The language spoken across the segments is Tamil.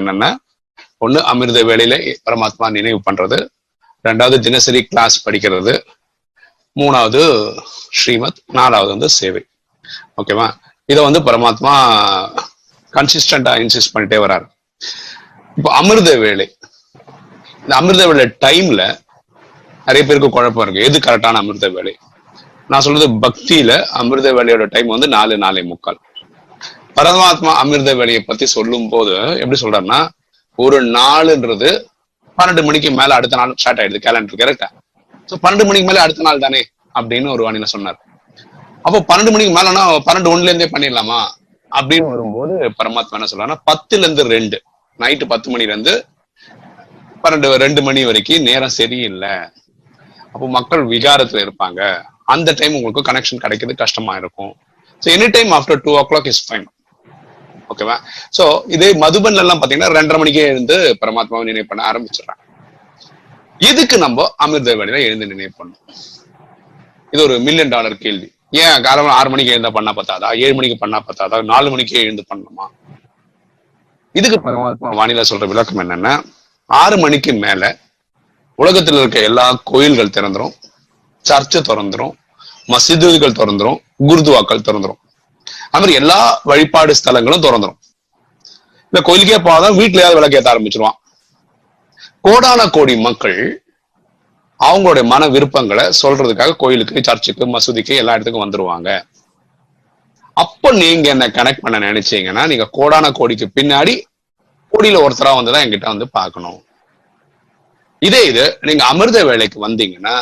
என்னன்னா ஒண்ணு அமிர்த வேலையில பரமாத்மா நினைவு பண்றது. ரெண்டாவது தினசரி கிளாஸ் படிக்கிறது. மூணாவது ஸ்ரீமத் நாலாவது வந்து சேவை. ஓகேவா இதை வந்து பரமாத்மா கன்சிஸ்டண்டா இன்சிஸ்ட் பண்ணிட்டே வர்றாரு இப்போ அமிர்த வேலை இந்த அமிர்த வேலை டைம்ல நிறைய பேருக்கு குழப்பம் இருக்கு. எது கரெக்டான அமிர்த வேலை நான் சொல்றது பக்தியில அமிர்த வேலையோட டைம் வந்து நாலு நாலே முக்கால். பரமாத்மா அமிர்த வேலையை பத்தி சொல்லும் போது எப்படி சொல்றாருன்னா ஒரு நாளுன்றது பன்னெண்டு மணிக்கு மேல அடுத்த நாள் ஸ்டார்ட் ஆயிடுது கேலண்டர் கரெக்டா ஸோ பன்னெண்டு மணிக்கு மேல அடுத்த நாள் தானே? அப்படின்னு ஒரு வாணியில சொன்னார். அப்போ பன்னெண்டு மணிக்கு மேலனா பன்னெண்டு ஒண்ணுல இருந்தே பண்ணிடலாமா? அப்படின்னு வரும்போது பரமாத்மா என்ன சொல்றாருன்னா பத்துல இருந்து ரெண்டு நைட்டு பத்து மணில இருந்து பன்னெண்டு ரெண்டு மணி வரைக்கும் நேரம் சரியில்லை. அப்போ மக்கள் விகாரத்துல இருப்பாங்க. அந்த டைம் உங்களுக்கு கனெக்ஷன் கிடைக்கிறது கஷ்டமா இருக்கும். So any time after two o'clock is fine ஓகேவா சோ இதே மதுபன்ல எல்லாம் பாத்தீங்கன்னா ரெண்டரை மணிக்கே எழுந்து பரமாத்மாவை நினைவு பண்ண ஆரம்பிச்சிடறாங்க. எதுக்கு நம்ம அமிர்த வேலையில எழுந்து நினைவு பண்ணணும்? இது ஒரு மில்லியன் டாலர் கேள்வி. ஏன் காலம் ஆறு மணிக்கு எழுந்தா பண்ணா பத்தாதா? ஏழு மணிக்கு பண்ணா பத்தாதா? நாலு மணிக்கே எழுந்து பண்ணணுமா? இதுக்கு பரமாத்மா வானிலை சொல்ற விளக்கம் என்னன்னா ஆறு மணிக்கு மேல உலகத்துல இருக்க எல்லா கோயில்கள் திறந்துரும் சர்ச்சு திறந்துரும் மசிதுகள் திறந்துரும் குருதுவாக்கள் திறந்துரும். அது மாதிரி எல்லா வழிபாடு ஸ்தலங்களும் திறந்துரும். இந்த கோயிலுக்கே போகாதான் வீட்லயாவது விளக்கு ஏத்த ஆரம்பிச்சிருவான். கோடான கோடி மக்கள் அவங்களுடைய மன விருப்பங்களை சொல்றதுக்காக கோயிலுக்கு சர்ச்சுக்கு மசூதிக்கு எல்லா இடத்துக்கும் வந்துருவாங்க. அப்ப நீங்க என்ன கனெக்ட் பண்ண நினைச்சீங்கன்னா நீங்க கோடான கோடிக்கு பின்னாடி கோடியில ஒருத்தரா வந்துதான் என்கிட்ட வந்து பார்க்கணும். இதே இது நீங்க அமிர்த வேலைக்கு வந்தீங்கன்னா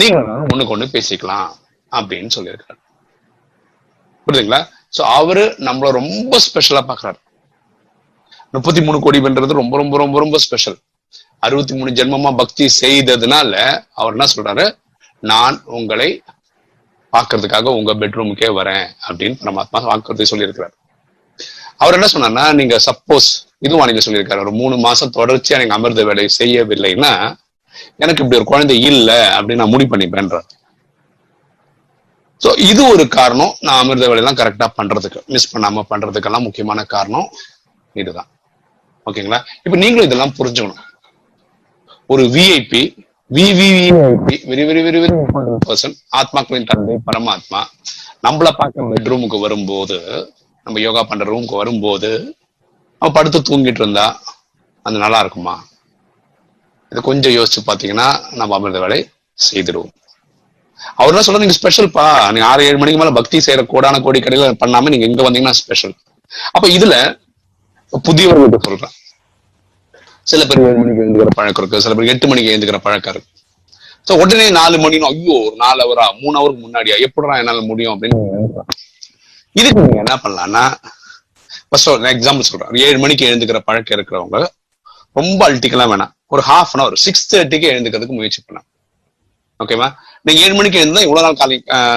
நீங்க ஒண்ணுக்கு ஒண்ணு பேசிக்கலாம் அப்படின்னு சொல்லியிருக்காரு. புரியுதுங்களா சோ அவரு நம்மள ரொம்ப ஸ்பெஷலா பாக்குறாரு. முப்பத்தி மூணு கோடி பண்றது ரொம்ப ரொம்ப ரொம்ப ரொம்ப ஸ்பெஷல் அறுபத்தி மூணு ஜென்மமா பக்தி செய்ததுனால அவர் என்ன சொல்றாரு? நான் உங்களை பாக்குறதுக்காக உங்க பெட்ரூமுக்கே வரேன் அப்படின்னு பரமாத்மா வாக்குறுதி சொல்லியிருக்கிறார். அவர் என்ன சொன்னார்னா நீங்க சப்போஸ் இதுவும் நீங்க சொல்லியிருக்காரு ஒரு மூணு மாசம் தொடர்ச்சியா நீங்க அமிர்த வேலை செய்யவில்லைன்னா எனக்கு இப்படி ஒரு குழந்தை இல்ல அப்படின்னு நான் முடிவு பண்ணிப்பேன்றார். ஸோ இது ஒரு காரணம். நான் அமிர்த வேலையெல்லாம் கரெக்டா பண்றதுக்கு மிஸ் பண்ணாம பண்ணுறதுக்கெல்லாம் முக்கியமான காரணம் இதுதான். ஓகேங்களா? இப்போ நீங்களும் இதெல்லாம் புரிஞ்சுக்கணும். ஒரு VIP VVVIP very very very very person ஆத்மாக்களின் தந்தை பரமாத்மா நம்மள பார்க்க பெட்ரூமுக்கு வரும்போது நம்ம யோகா பண்ற ரூமுக்கு வரும்போது அவன் படுத்து தூங்கிட்டு இருந்தா அது நல்லா இருக்குமா? இது கொஞ்சம் யோசிச்சு பாத்தீங்கன்னா நம்ம அமிர்த வேலை செய்திடுவோம் அவர் சொல்றது சொல்ற நீங்க ஸ்பெஷல்ப்பா நீங்க ஆறு ஏழு மணிக்கு மேல பக்தி செய்யற கோடான கோடி கடையில பண்ணாம நீங்க எங்க வந்தீங்கன்னா ஸ்பெஷல் அப்ப இதுல புதியவர்கிட்ட சொல்றேன். சில பேர் ஏழு மணிக்கு எழுந்துக்கிற பழக்கம் இருக்கு சில பேர் எட்டு மணிக்கு எழுந்துக்கிற பழக்கம் இருக்கு. ஸோ உடனே நாலு மணினும் ஐயோ ஒரு நாலு அவரா மூணு அவருக்கு முன்னாடியா? எப்படிடா என்னால முடியும்? அப்படின்னு இதுக்கு நீங்க என்ன பண்ணலாம்னா ஃபர்ஸ்ட் ஒரு எக்ஸாம்பிள் சொல்றேன். ஏழு மணிக்கு எழுந்துக்கிற பழக்கம் இருக்கிறவங்க ரொம்ப அல்ட்டிக்கலாம் வேணாம். ஒரு ஹாஃப் அன் அவர் சிக்ஸ் தேர்ட்டிக்கு எழுந்துக்கிறதுக்கு முயற்சி பண்ணலாம். ஓகேவா நீங்க ஏழு மணிக்கு எழுந்தா இவ்வளவு நாள் காலை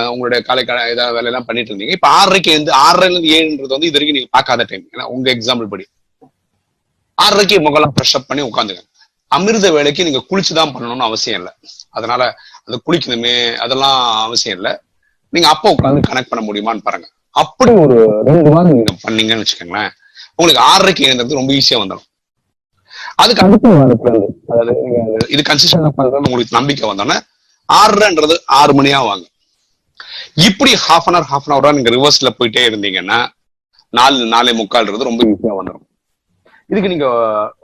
உங்களுடைய காலை கா- வேலை வேலையெல்லாம் பண்ணிட்டு இருந்தீங்க. இப்ப ஆறரைக்கு எழுந்து ஆறரைல இருந்து ஏழுன்றது வந்து இது வரைக்கும் நீங்க பார்க்காத டைம் ஏன்னா உங்க எக்ஸாம்பிள் படி. ஆறரைக்கு முகலாம் ஃப்ரெஷ் அப் பண்ணி உட்காந்துங்க அமிர்த வேலைக்கு நீங்க குளிச்சுதான் பண்ணணும்னு அவசியம் இல்லை. அதனால அது குளிக்கணுமே அதெல்லாம் அவசியம் இல்லை. நீங்க அப்போ உட்காந்து கனெக்ட் பண்ண முடியுமான்னு பாருங்க. அப்படி ஒரு ரெண்டு வாரம் நீங்க பண்ணீங்கன்னு வச்சுக்கோங்களேன் உங்களுக்கு ஆறரைக்கு எழுந்தது ரொம்ப ஈஸியா வந்துடும் அதுக்கு அடுத்த வாரத்துல இருந்து அதாவது நீங்க இது கன்சிஸ்டன்டா பண்றது உங்களுக்கு நம்பிக்கை வந்தோன்னே ஆறரைன்றது ஆறு மணியா வாங்க இப்படி half an hour half an Howrah நீங்க ரிவர்ஸ்ல போயிட்டே இருந்தீங்கன்னா நாலு நாலே முக்கால்ன்றது ரொம்ப ஈஸியா வந்துடும் இதுக்கு நீங்க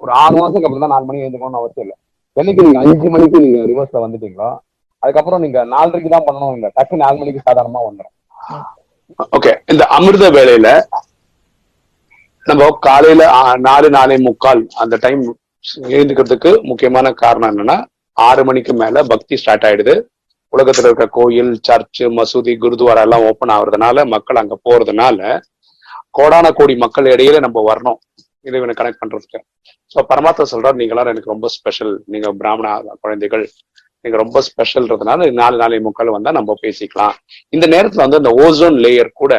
ஒரு ஆறு மாசத்துக்கு அப்புறம் தான் நாலு மணி எழுந்துக்கணும்னு அவசியம் இல்லை. என்னைக்கு நீங்க அஞ்சு மணிக்கு நீங்க ரிவர்ஸ்ல வந்துட்டீங்களோ அதுக்கப்புறம் நீங்க நாலரைக்கு தான் பண்ணணும் இல்ல. டக்கு நாலு மணிக்கு சாதாரணமா வந்துடும் ஓகே இந்த அமிர்த வேலையில நம்ம காலையில நாலு நாலே முக்கால் அந்த டைம் எழுந்துக்கிறதுக்கு முக்கியமான காரணம் என்னன்னா ஆறு மணிக்கு மேல பக்தி ஸ்டார்ட் ஆயிடுது. உலகத்துல இருக்க கோயில் சர்ச்சு மசூதி குருத்வாரா எல்லாம் ஓப்பன் ஆகுறதுனால மக்கள் அங்க போறதுனால கோடான கோடி மக்கள் இடையில நம்ம வரணும். இறைவனை கனெக்ட் பண்றதுக்கு. சோ பரமாத்மா சொல்றாரு நீங்க எல்லாரும் எனக்கு ரொம்ப ஸ்பெஷல் நீங்க பிராமண குழந்தைகள். நீங்க ரொம்ப ஸ்பெஷல்ன்றதுனால நாலு நாளை முக்கால் வந்தா நம்ம பேசிக்கலாம். இந்த நேரத்துல வந்து அந்த ஓசோன் லேயர் கூட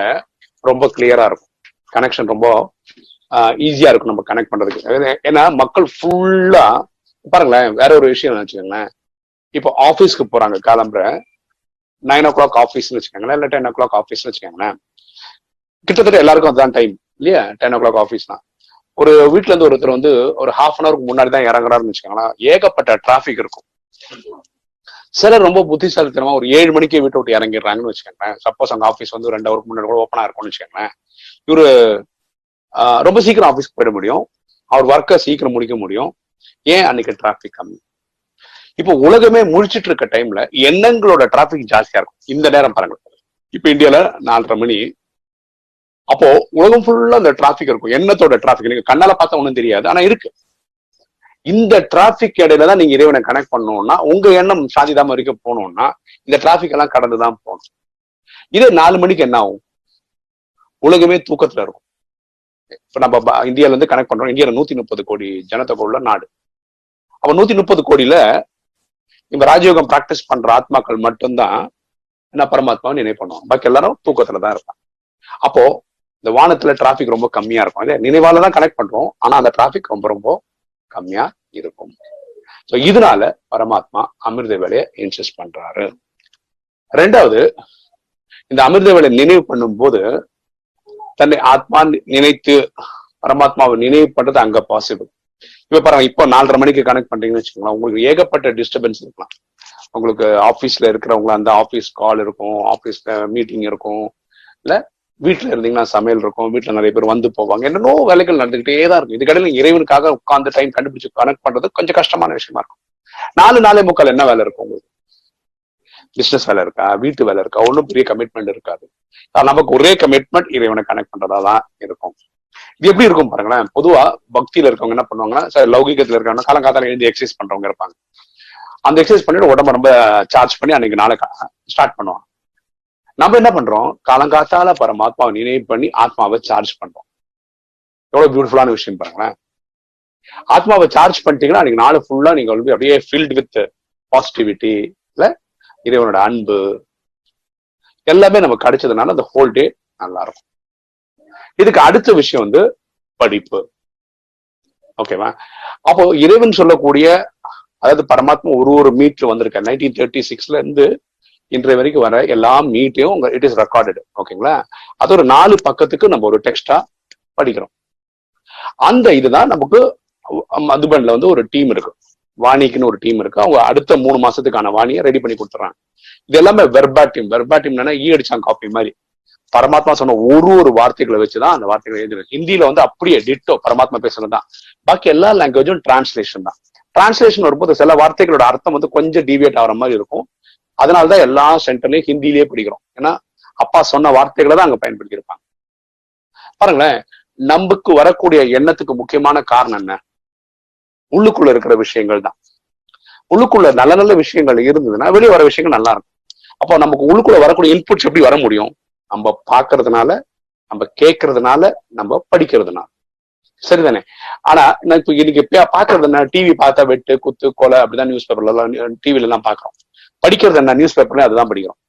ரொம்ப கிளியரா இருக்கும். கனெக்ஷன் ரொம்ப ஈஸியா இருக்கும் நம்ம கனெக்ட் பண்றதுக்கு. ஏன்னா மக்கள் ஃபுல்லா பாருங்களேன் வேற ஒரு விஷயம் வச்சுக்கோங்களேன். இப்போ ஆஃபீஸ்க்கு போறாங்க காலம்புற நைன் ஓ கிளாக் ஆஃபீஸ்னு வச்சுக்கோங்களேன் இல்லை டென் ஓ கிளாக் ஆஃபீஸ்னு வச்சுக்கோங்களேன். கிட்டத்தட்ட எல்லாருக்கும் அதுதான் டைம் இல்லையா? டென் ஓ கிளாக் ஆஃபீஸ் தான். ஒரு வீட்ல இருந்து ஒருத்தர் வந்து ஒரு ஹாஃப் அன் அவருக்கு முன்னாடி தான் இறங்குறாருன்னு வச்சுக்கோங்களேன். ஏகப்பட்ட டிராபிக் இருக்கும். சிலர் ரொம்ப புத்திசாலித்தனமா ஒரு ஏழு மணிக்கே வீட்டை விட்டு இறங்கிடுறாங்கன்னு வச்சுக்கோங்களேன். சப்போஸ் அந்த ஆஃபீஸ் வந்து ரெண்டு அவருக்கு முன்னாடி கூட ஓப்பனா இருக்கும்னு வச்சுக்கோங்களேன். இவரு ரொம்ப சீக்கிரம் ஆஃபீஸ்க்கு போயிட முடியும். அவர் ஒர்க்கை சீக்கிரம் முடிக்க முடியும். ஏன் அன்னைக்கு டிராபிக் கம்மி? இப்போ உலகமே முழிச்சிட்டு இருக்க டைம்ல எண்ணங்களோட டிராபிக் ஜாஸ்தியா இருக்கும். இந்த நேரம் பாருங்க. இப்ப இந்தியால நாலரை மணி. அப்போ உலகம் ஃபுல்லா அந்த டிராபிக் இருக்கும். எண்ணத்தோட டிராபிக் நீங்க கண்ணால பார்த்தா ஒண்ணும் தெரியாது. ஆனா இருக்கு. இந்த டிராபிக் இடையில தான் நீங்க இறைவனை கனெக்ட் பண்ணணும்னா உங்க எண்ணம் சாதிதாம வரைக்கும் போகணும்னா இந்த டிராபிக் எல்லாம் கடந்துதான் போகணும். இதே நாலு மணிக்கு என்ன ஆகும்? உலகமே தூக்கத்துல இருக்கும். இப்ப நம்ம இந்தியால இருந்து கனெக்ட் பண்றோம். இந்தியால நூத்தி முப்பது கோடி ஜனத்தொகை உள்ள நாடு. அப்ப நூத்தி முப்பது கோடியில இப்ப ராஜயோகம் பிராக்டிஸ் பண்ற ஆத்மாக்கள் மட்டும்தான் என்ன பரமாத்மாவை நினைவு பண்ணுவோம் பாக்கி எல்லாரும் தூக்கத்துல தான் இருப்பாங்க. அப்போ இந்த வானத்துல டிராபிக் ரொம்ப கம்மியா இருக்கும். அதே நினைவால தான் கனெக்ட் பண்றோம். ஆனா அந்த டிராபிக் ரொம்ப ரொம்ப கம்மியா இருக்கும். ஸோ இதனால பரமாத்மா அமிர்த வேலையை இன்சிஸ்ட் பண்றாரு. ரெண்டாவது இந்த அமிர்த வேலை நினைவு பண்ணும்போது தன்னை ஆத்மா நினைத்து பரமாத்மாவை நினைவு பண்றது அங்க பாசிபிள் இப்ப பாருங்க இப்போ நாலரை மணிக்கு கனெக்ட் பண்றீங்கன்னு வச்சுக்கோங்களேன் உங்களுக்கு ஏகப்பட்ட டிஸ்டர்பன்ஸ் இருக்கலாம். உங்களுக்கு ஆபீஸ்ல இருக்கிறவங்க அந்த ஆபீஸ் கால் இருக்கும் ஆபீஸ்ல மீட்டிங் இருக்கும் இல்ல வீட்டுல இருந்தீங்கன்னா சமையல் இருக்கும் வீட்டுல நிறைய பேர் வந்து போவாங்க என்னென்னோ வேலைகள் நடந்துகிட்டே தான் இருக்கும். இதுக்கடையில இறைவனுக்காக உட்கார்ந்து டைம் கண்டுபிடிச்சு கனெக்ட் பண்றது கொஞ்சம் கஷ்டமான விஷயமா இருக்கும். நாலு நாளே முக்கால் என்ன வேலை இருக்கும் உங்களுக்கு? பிசினஸ் வேலை இருக்கா வீட்டு வேலை இருக்கா ஒன்றும் பெரிய கமிட்மெண்ட் இருக்காது. நமக்கு ஒரே கமிட்மெண்ட் இறைவனை கனெக்ட் பண்றதா தான் இருக்கும். இது எப்படி இருக்கும் பாருங்களேன். பொதுவா பக்தியில இருக்கவங்க என்ன பண்ணுவாங்கன்னா சரி, லௌகிகத்துல இருக்கவங்க காலங்காத்தால எழுந்து எக்ஸசைஸ் பண்றவங்க இருப்பாங்க. அந்த எக்ஸசைஸ் பண்ணிட்டு உடம்ப ரொம்ப சார்ஜ் பண்ணி அன்னைக்கு நாளை ஸ்டார்ட் பண்ணுவாங்க. நம்ம என்ன பண்றோம்? காலங்காத்தால பரமாத்மாவை நினைவு பண்ணி ஆத்மாவை சார்ஜ் பண்றோம். எவ்வளவு பியூட்டிஃபுல்லான விஷயம் பாருங்களேன். ஆத்மாவை சார்ஜ் பண்ணிட்டீங்கன்னா அன்னைக்கு நாள் ஃபுல்லா நீங்க வந்து அப்படியே ஃபீல்ட் வித் பாசிட்டிவிட்டி இல்ல இறைவனோட அன்பு எல்லாமே நமக்கு கிடைச்சதுனால அந்த ஹோல் டே நல்லா இருக்கும் இதுக்கு அடுத்த விஷயம் வந்து படிப்பு. ஓகேவா அப்போ இறைவன் சொல்லக்கூடிய அதாவது பரமாத்மா ஒரு ஒரு மீட்ல வந்திருக்க நைன்டீன் தேர்ட்டி சிக்ஸ்ல இருந்து இன்றைய வரைக்கும் வர எல்லா மீட்டையும் உங்க இட் இஸ் ரெக்கார்டட் ஓகேங்களா அது ஒரு நாலு பக்கத்துக்கு நம்ம ஒரு டெக்ஸ்டா படிக்கிறோம். அந்த இதுதான் நமக்கு மதுபன்ல வந்து ஒரு டீம் இருக்கு. வாணிக்குன்னு ஒரு டீம் இருக்கு. அவங்க அடுத்த மூணு மாசத்துக்கான வாணியை ரெடி பண்ணி கொடுத்துறாங்க இது எல்லாமே வெர்பாட்டிம் வெர்பாட்டிம்னா ஈ அடிச்சாங்க காப்பி மாதிரி. பரமாத்மா சொன்ன ஒரு ஒரு வார்த்தைகளை வச்சுதான் அந்த வார்த்தைகளை எழுதி ஹிந்தியில வந்து அப்படியே டிட்டோ பரமாத்மா பேசுறதுதான் பாக்கி எல்லா லாங்குவேஜும் டிரான்ஸ்லேஷன் தான். டிரான்ஸ்லேஷன் வரும்போது சில வார்த்தைகளோட அர்த்தம் வந்து கொஞ்சம் டிவியேட் ஆகிற மாதிரி இருக்கும். அதனாலதான் எல்லா சென்டர்லயும் ஹிந்திலேயே படிக்கிறோம். ஏன்னா அப்பா சொன்ன வார்த்தைகளை தான் அங்க பயன்படுத்தியிருப்பாங்க. பாருங்களேன் நம்புக்கு வரக்கூடிய எண்ணத்துக்கு முக்கியமான காரணம் என்ன? உள்ளுக்குள்ள இருக்கிற விஷயங்கள் தான். உள்ளுக்குள்ள நல்ல நல்ல விஷயங்கள் இருந்ததுன்னா வெளியே வர விஷயங்கள் நல்லா இருக்கும். அப்போ நமக்கு உள்ளுக்குள்ள வரக்கூடிய இன்புட்ஸ் எப்படி வர முடியும்? நம்ம பாக்குறதுனால நம்ம கேட்கறதுனால நம்ம படிக்கிறதுனால. சரிதானே? ஆனா நான் இப்ப இன்னைக்கு பே- பாக்குறது என்ன? டிவி பார்த்தா வெட்டு குத்து கொலை அப்படிதான் நியூஸ் பேப்பர்ல எல்லாம் டிவில எல்லாம் பாக்குறோம் படிக்கிறது என்ன? நியூஸ் பேப்பர்ல அதுதான் படிக்கிறோம்.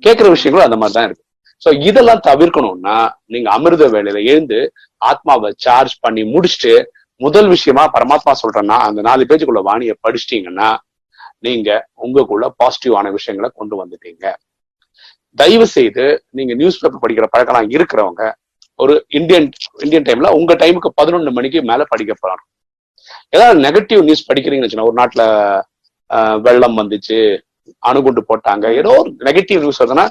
கேட்கிற விஷயங்களும் அந்த மாதிரி தான் இருக்கு. சோ இதெல்லாம் தவிர்க்கணும்னா நீங்க அமிர்த வேலையில எழுந்து ஆத்மாவை சார்ஜ் பண்ணி முடிச்சுட்டு முதல் விஷயமா பரமாத்மா சொல்றேன்னா அந்த நாலு பேஜுக்குள்ள வாணியை படிச்சிட்டீங்கன்னா நீங்க உங்களுக்குள்ள பாசிட்டிவான விஷயங்களை கொண்டு வந்துட்டீங்க. தயவு செய்து நீங்க நியூஸ் பேப்பர் படிக்கிற பழக்கம் இருக்கிறவங்க ஒரு இந்தியன் இந்தியன் டைம்ல உங்க டைமுக்கு பதினொன்று மணிக்கு மேல படிக்க போறாங்க. ஏதாவது நெகட்டிவ் நியூஸ் படிக்கிறீங்கன்னு வச்சுக்கோங்க, ஒரு நாட்டுல ஆஹ், வெள்ளம் வந்துச்சு அணுகுண்டு போட்டாங்க ஏதோ ஒரு நெகட்டிவ் நியூஸ் வருதுன்னா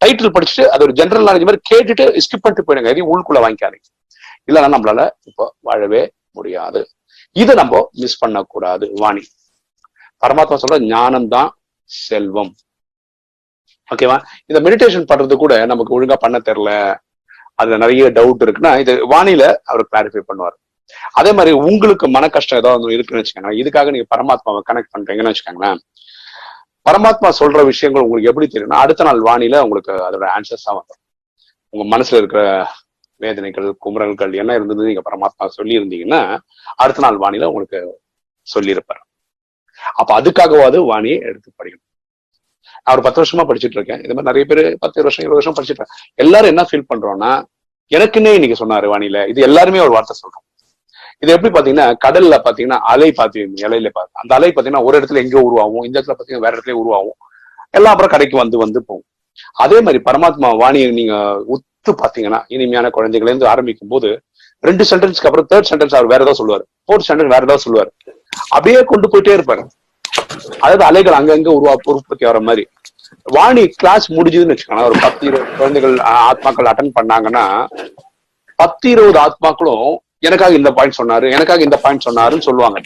டைட்டில் படிச்சுட்டு அது ஒரு ஜென்ரல் நாலேஜ் மாதிரி கேட்டுட்டு ஸ்கிப் பண்ணிட்டு போயிடுங்க. எதையும் உள்குள்ள வாங்கிக்காதீங்க. இல்லைன்னா நம்மளால இப்போ வாழவே முடியாது. இதை நம்ம மிஸ் பண்ணக்கூடாது. வாணி. பரமாத்மா சொல்ற ஞானம் தான் செல்வம் ஓகேவா இந்த மெடிடேஷன் பண்றது கூட நமக்கு ஒழுங்கா பண்ண தெரியல. அதுல நிறைய டவுட் இருக்குன்னா இது வானில அவர் கிளாரிஃபை பண்ணுவார். அதே மாதிரி உங்களுக்கு மன கஷ்டம் ஏதாவது இருக்குன்னு வச்சுக்கோங்களேன். இதுக்காக நீங்க பரமாத்மாவை கனெக்ட் பண்றீங்கன்னு வச்சுக்கோங்களேன். பரமாத்மா சொல்ற விஷயங்கள் உங்களுக்கு எப்படி தெரியும்னா அடுத்த நாள் வானில உங்களுக்கு அதோட ஆன்சர்ஸ் தான் வந்துடும் உங்க மனசுல இருக்கிற வேதனைகள் குமரல்கள் என்ன இருந்தது நீங்க பரமாத்மா சொல்லி இருந்தீங்கன்னா அடுத்த நாள் வாணியில உங்களுக்கு சொல்லியிருப்பார். அப்ப அதுக்காகவாது வாணியை எடுத்து படிக்கணும். நான் ஒரு பத்து வருஷமா படிச்சுட்டு இருக்கேன். இது மாதிரி நிறைய பேர் பத்து வருஷம் இருபது வருஷம் படிச்சுட்டு இருக்கேன். எல்லாரும் என்ன ஃபீல் பண்றோம்னா எனக்குன்னே இன்னைக்கு சொன்னாரு வாணியில இது எல்லாருமே ஒரு வார்த்தை சொல்றோம். இது எப்படி பாத்தீங்கன்னா கடல்ல பாத்தீங்கன்னா அலை பாத்தீங்க இலையில பார்த்து அந்த அலை பாத்தீங்கன்னா ஒரு இடத்துல எங்கேயோ உருவாகும் இந்த இடத்துல பாத்தீங்கன்னா வேற இடத்துல உருவாகும். எல்லாம் அப்புறம் கடைக்கு வந்து வந்து போகும். அதே மாதிரி பரமாத்மா வாணியை நீங்க உத்து பாத்தீங்கன்னா இனிமையான குழந்தைகளேந்து ஆரம்பிக்கும் போது ரெண்டு சென்டென்ஸ்க்கு அப்புறம் தேர்ட் சென்டென்ஸ் அவர் வேற ஏதாவது சொல்லுவார். ஃபோர்த் சென்டென்ஸ் வேற ஏதாவது சொல்லுவார். அப்படியே கொண்டு போயிட்டே இருப்பாரு. அதாவது அலைகள் அங்கங்க உருவா உற்பத்தி வர மாதிரி. வாணி கிளாஸ் முடிஞ்சதுன்னு வச்சுக்கோங்க ஒரு பத்து இருபது குழந்தைகள் ஆத்மாக்கள் அட்டன் பண்ணாங்கன்னா பத்து இருபது ஆத்மாக்களும் எனக்காக இந்த பாயிண்ட் சொன்னாரு எனக்காக இந்த பாயிண்ட் சொன்னாருன்னு சொல்லுவாங்க.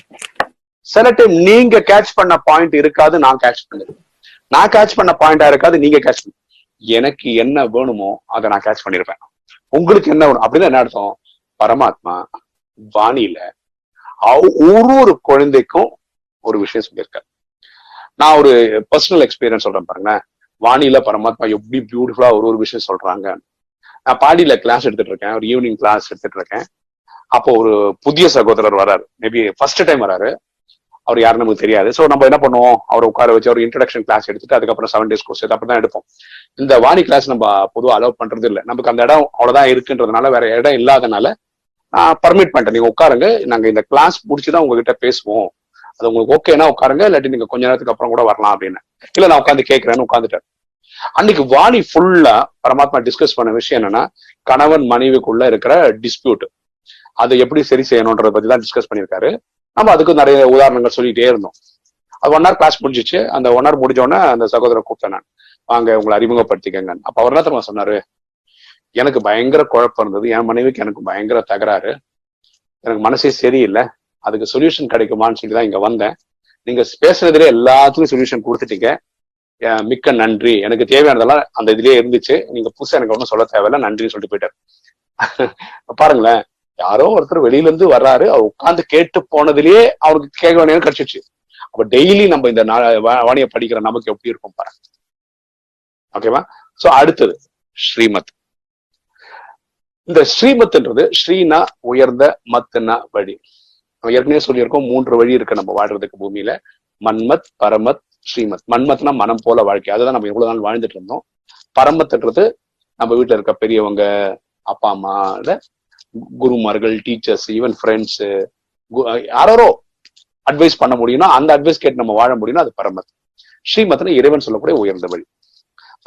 சில டைம் நீங்க கேட்ச் பண்ண பாயிண்ட் இருக்காது நான் கேட்ச் பண்ணுறேன் நான் கேட்ச் பண்ண பாயிண்டா இருக்காது நீங்க கேட்ச் பண்ண எனக்கு என்ன வேணுமோ அதை நான் கேட்ச் பண்ணிருப்பேன். உங்களுக்கு என்ன வேணும்? அப்படின்னு என்ன அர்த்தம்? பரமாத்மா வாணியில அவ்- ஒரு ஒரு குழந்தைக்கும் ஒரு விஷயம் சொல்லியிருக்காரு. நான் ஒரு பர்சனல் எக்ஸ்பீரியன்ஸ் சொல்றேன் பாருங்களேன். வாணியில பரமாத்மா எப்படி பியூட்டிஃபுல்லா ஒரு ஒரு விஷயம் சொல்றாங்க. நான் பாடியில கிளாஸ் எடுத்துட்டு இருக்கேன். ஒரு ஈவினிங் கிளாஸ் எடுத்துட்டு இருக்கேன். அப்போ ஒரு புதிய சகோதரர் வராரு. மேபி ஃபர்ஸ்ட் டைம் வராரு. அவர் யாருன்னு நமக்கு தெரியாது. சோ நம்ம என்ன பண்ணுவோம்? அவர் உட்கார வச்சு ஒரு இன்ட்ரடக்ஷன் கிளாஸ் எடுத்துட்டு அதுக்கப்புறம் செவன் டேஸ் கோர்ஸ் அப்படிதான் எடுப்போம். இந்த வாணி கிளாஸ் நம்ம பொதுவாக அலோவ் பண்றது இல்ல. நமக்கு அந்த இடம் அவ்வளவுதான் இருக்குன்றதுனால வேற இடம் இல்லாதனால நான் பர்மிட் பண்ணிட்டேன். நீங்க உட்காருங்க. நாங்க இந்த கிளாஸ் முடிச்சுதான் உங்ககிட்ட பேசுவோம். அது உங்களுக்கு ஓகேனா உட்காருங்க. இல்லாட்டி நீங்க கொஞ்ச நேரத்துக்கு அப்புறம் கூட வரலாம் அப்படின்னு. இல்ல நான் உட்காந்து கேட்கிறேன்னு உட்காந்துட்டேன் அன்னைக்கு வாணி ஃபுல்லா பரமாத்மா டிஸ்கஸ் பண்ண விஷயம் என்னன்னா கணவன் மனைவிக்குள்ள இருக்கிற டிஸ்பியூட் அதை எப்படி சரி செய்யணும்ன்றத பத்தி தான் டிஸ்கஸ் பண்ணியிருக்காரு. நம்ம அதுக்கு நிறைய உதாரணங்கள் சொல்லிட்டே இருந்தோம். அது ஒன் ஹவர் கிளாஸ் முடிஞ்சிச்சு. அந்த ஒன் ஹவர் முடிஞ்சோடனே அந்த சகோதரர் கூப்பிட்டேன் நான். வாங்க உங்களை அறிமுகப்படுத்திக்கங்க. அப்ப அவர் என்ன தெரியுமா சொன்னாரு? எனக்கு பயங்கர குழப்பம் இருந்தது. என் மனைவிக்கு எனக்கு பயங்கர தகராறு. எனக்கு மனசே சரியில்லை. அதுக்கு சொல்யூஷன் கிடைக்குமான்னு சொல்லி தான் இங்க வந்தேன். நீங்க பேசுனதுலேயே எல்லாத்துக்கும் சொல்யூஷன் கொடுத்துட்டீங்க. மிக்க நன்றி. எனக்கு தேவையானதெல்லாம் அந்த இதுலயே இருந்துச்சு. நீங்க புதுசா எனக்கு ஒன்றும் சொல்ல தேவையில்ல. நன்றின்னு சொல்லிட்டு போயிட்டாரு. பாருங்களேன். யாரோ ஒருத்தர் வெளியில இருந்து வர்றாரு அவர் உட்காந்து கேட்டு போனதுலயே அவருக்கு கேட்க வேண்டியது கிடைச்சிச்சு அப்ப டெய்லி நம்ம இந்த வாணியை படிக்கிற நமக்கு எப்படி இருக்கும் பாருங்க. ஓகேவா சோ அடுத்தது ஸ்ரீமத். இந்த ஸ்ரீமத்ன்றது ஸ்ரீனா உயர்ந்த மத்துனா வழி. நம்ம ஏற்கனவே சொல்லியிருக்கோம் மூன்று வழி இருக்கு நம்ம வாழ்றதுக்கு பூமியில. மன்மத் பரமத் ஸ்ரீமத். மன்மத்னா மனம் போல வாழ்க்கை. அதுதான் நம்ம எவ்வளவு நாள் வாழ்ந்துட்டு இருந்தோம். பரமத்ன்றது நம்ம வீட்டுல இருக்க பெரியவங்க அப்பா அம்மா குருமார்கள் டீச்சர்ஸ் ஈவன் ஃப்ரெண்ட்ஸ் யாரோ அட்வைஸ் பண்ண முடியும்னா அந்த அட்வைஸ் கேட்டு நம்ம வாழ முடியும்னா அது பரமத். ஸ்ரீமத்னா இறைவன் சொல்லக்கூடிய உயர்ந்த வழி.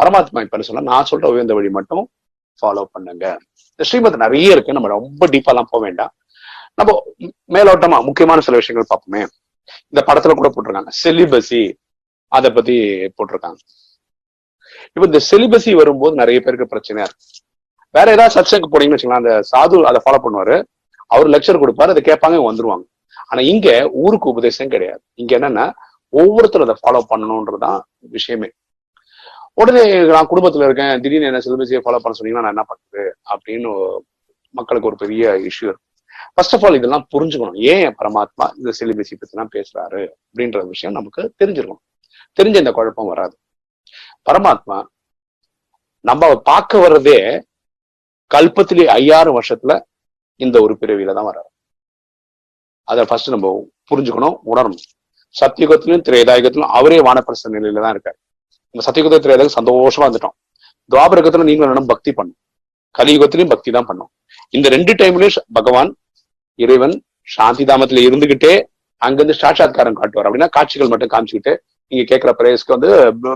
பரமாத்மா இப்ப சொல்ல நான் சொல்ற உயர்ந்த வழி மட்டும் ஃபாலோ பண்ணுங்க. இந்த ஸ்ரீமத் நிறைய இருக்கு. நம்ம ரொம்ப டீப்பாலாம் போக வேண்டாம். நம்ம மேலோட்டமா முக்கியமான சில விஷயங்கள் பார்ப்போமே. இந்த படத்துல கூட போட்டிருக்காங்க. செலிபசி அதை பத்தி போட்டிருக்காங்க. இப்ப இந்த செலிபசி வரும்போது நிறைய பேருக்கு பிரச்சனையா இருக்கு. வேற ஏதாவது சப்சங்க போனீங்கன்னு வச்சுக்கலாம் அந்த சாது அதை ஃபாலோ பண்ணுவாரு. அவர் லெக்சர் கொடுப்பாரு அதை கேட்பாங்க வந்துருவாங்க. ஆனா இங்க ஊருக்கு உபதேசம் கிடையாது. இங்க என்னன்னா ஒவ்வொருத்தரும் அதை ஃபாலோ பண்ணணும்ன்றதுதான் விஷயமே. உடனே நான் குடும்பத்துல இருக்கேன் திடீர்னு என்ன சிலபஸையே ஃபாலோ பண்ண சொன்னீங்கன்னா நான் என்ன பண்றது? அப்படின்னு மக்களுக்கு ஒரு பெரிய இஷ்யூ இருக்கும் ஃபர்ஸ்ட் ஆஃப் ஆல் இதெல்லாம் புரிஞ்சுக்கணும். ஏன் பரமாத்மா இந்த சிலிபஸை பத்தி எல்லாம் பேசுறாரு? அப்படின்ற விஷயம் நமக்கு தெரிஞ்சிருக்கணும். தெரிஞ்ச இந்த குழப்பம் வராது. பரமாத்மா நம்ம பார்க்க வர்றதே கல்பத்திலே ஐயாயிரம் வருஷத்துல இந்த ஒரு பிறவியில தான் வர்றாரு. அதை ஃபர்ஸ்ட் நம்ம புரிஞ்சுக்கணும் உணரணும். சத்தியுகத்திலும் திரேதாயுகத்திலும் அவரே வானப்பிரச நிலையில தான் இருக்காரு. நம்ம சத்தியுகத்துல திரேதாயுகம் சந்தோஷமா வந்துட்டோம் துவாபரகத்துல நீங்களும் என்னன்னா பக்தி பண்ணும். கலியுகத்திலையும் பக்தி தான் பண்ணும். இந்த ரெண்டு டைம்லயும் பகவான் இறைவன் சாந்தி தாமத்துல இருந்துகிட்டே அங்கிருந்து சாட்சாத்காரம் காட்டுவார். அப்படின்னா காட்சிகள் மட்டும் காமிச்சுக்கிட்டு நீங்க கேட்கிற பிரேயர்ஸ்க்கு வந்து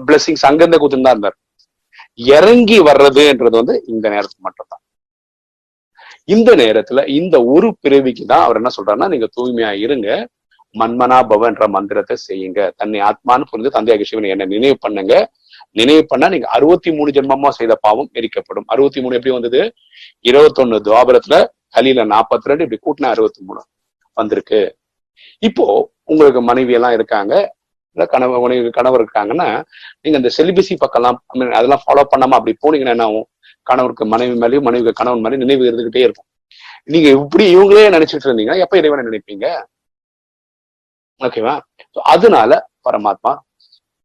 பிளெஸிங்ஸ் அங்கிருந்தே கூத்துன்னு தான் இருந்தார். இறங்கி வர்றதுன்றது வந்து இந்த நேரத்துக்கு மட்டும்தான். இந்த நேரத்துல இந்த ஒரு பிறவிக்கு தான் அவர் என்ன சொல்றாருன்னா நீங்க தூய்மையா இருங்க. மன்மனா பவன்ற மந்திரத்தை செய்யுங்க. தன்னை ஆத்மான்னு புரிந்து தந்தையாக சிவன் என்ன நினைவு பண்ணுங்க. நினைவு பண்ணா நீங்க அறுபத்தி மூணு ஜென்மமா செய்த பாவம் எரிக்கப்படும். அறுபத்தி மூணு எப்படி வந்தது? இருபத்தொன்னு துவாபரத்துல கலியில நாற்பத்தி ரெண்டு இப்படி கூட்டினா அறுபத்தி மூணு வந்திருக்கு. இப்போ உங்களுக்கு மனைவி எல்லாம் இருக்காங்க. இல்ல கணவர் மனைவி கணவர் இருக்காங்கன்னா நீங்க இந்த செலிபசி பக்கம்லாம் அதெல்லாம் ஃபாலோ பண்ணாம அப்படி போனீங்கன்னா என்ன ஆகும்? கணவருக்கு மனைவி மேலேயும் மனைவிக்கு கணவன் மேலேயும் நினைவு இருந்துகிட்டே இருக்கும். நீங்க இப்படி இவங்களே நினைச்சிட்டு இருந்தீங்கன்னா எப்ப இறைவனை நினைப்பீங்க? ஓகேவா அதனால பரமாத்மா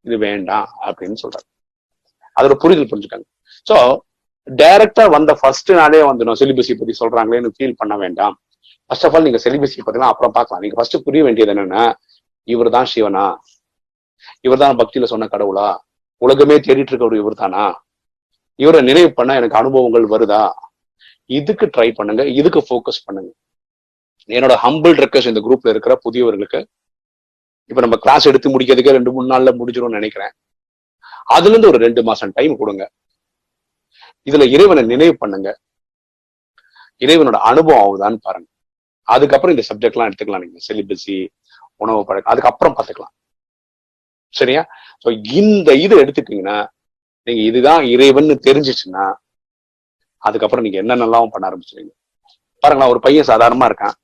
இது வேண்டாம் அப்படின்னு சொல்றாரு. அதோட புரிதல் புரிஞ்சுக்காங்க. சோ டைரக்டா வந்த ஃபர்ஸ்ட் நாளே வந்துடும். சிலிபஸை பத்தி சொல்றாங்களேன்னு ஃபீல் பண்ண வேண்டாம். ஃபர்ஸ்ட் ஆஃப் ஆல் நீங்க சிலிபஸை பத்திலாம் அப்புறம் பார்க்கலாம். நீங்க ஃபர்ஸ்ட் புரிய வேண்டியது என்னன்னா இவர் தான் சிவனா? இவர் தான் பக்தியில சொன்ன கடவுளா? உலகமே தேடிட்டு இருக்கவர் இவர் தானா இவரை நினைவு பண்ணா எனக்கு அனுபவங்கள் வருதா? இதுக்கு ட்ரை பண்ணுங்க இதுக்கு ஃபோக்கஸ் பண்ணுங்க. என்னோட ஹம்பிள் ரெக்வஸ்ட் இந்த குரூப்ல இருக்கிற புதியவர்களுக்கு இப்ப நம்ம கிளாஸ் எடுத்து முடிக்கிறதுக்கே ரெண்டு மூணு நாள்ல முடிஞ்சிரும்னு நினைக்கிறேன். அதுல இருந்து ஒரு ரெண்டு மாசம் டைம் கொடுங்க. இதுல இறைவனை நினைவு பண்ணுங்க. இறைவனோட அனுபவம் ஆகுதான்னு பாருங்க. அதுக்கப்புறம் இந்த சப்ஜெக்ட் எல்லாம் எடுத்துக்கலாம். நீங்க செலிபஸி உணவு பழக்கம் அதுக்கப்புறம் பார்த்துக்கலாம். சரியா? ஸோ இந்த இது எடுத்துட்டீங்கன்னா நீங்க இதுதான் இறைவன் தெரிஞ்சிச்சுன்னா அதுக்கப்புறம் நீங்க என்னென்னலாம் பண்ண ஆரம்பிச்சிருவீங்க? பாருங்களேன் ஒரு பையன் சாதாரணமா இருக்கான்.